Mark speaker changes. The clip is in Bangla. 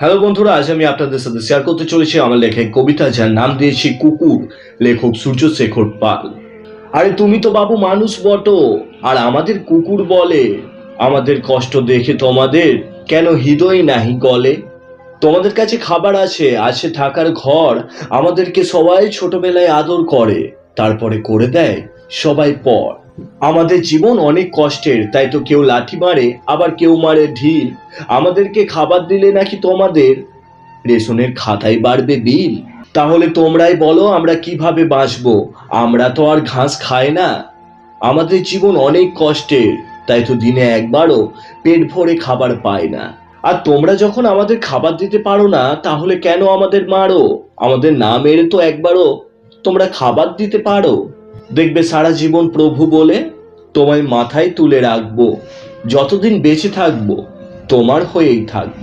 Speaker 1: হ্যালো বন্ধুরা, আজ আমি আপনাদের সাথে শেয়ার করতে চলেছি। আমার লেখা কবিতা, যার নাম দিয়েছি কুকুর। লেখক সূর্য শেখর পাল। আরে তুমি তো বাবু মানুষ বটো, আর আমাদের কুকুর বলে, আমাদের কষ্ট দেখে তোমাদের কেন হৃদয় নাহি গলে? তোমাদের কাছে খাবার আছে আছে থাকার ঘর, আমাদেরকে সবাই ছোটবেলায় আদর করে, তারপরে করে দেয় সবাই পর। আমাদের জীবন অনেক কষ্টের, তাই তো কেউ লাঠি মারে, আবার কেউ মারে ঢিল। আমাদেরকে খাবার দিলে নাকি তোমাদের? রেশনের খাতায় বাড়বে বিল। তাহলে তোমরাই বলো আমরা কীভাবে বাঁচবো। আমরা তো আর ঘাস খাই না। আমাদের জীবন অনেক কষ্টের, তাই তো দিনে একবারও পেট ভরে খাবার পাই না। আর তোমরা যখন আমাদের খাবার দিতে পারো না, তাহলে কেন আমাদের মারো? আমাদের না মেরে তো একবারও তোমরা খাবার দিতে পারো। দেখবে সারা জীবন প্রভু বলে তোমায় মাথায় তুলে রাখব। যতদিন বেঁচে থাকব, তোমার হয়েই থাকব।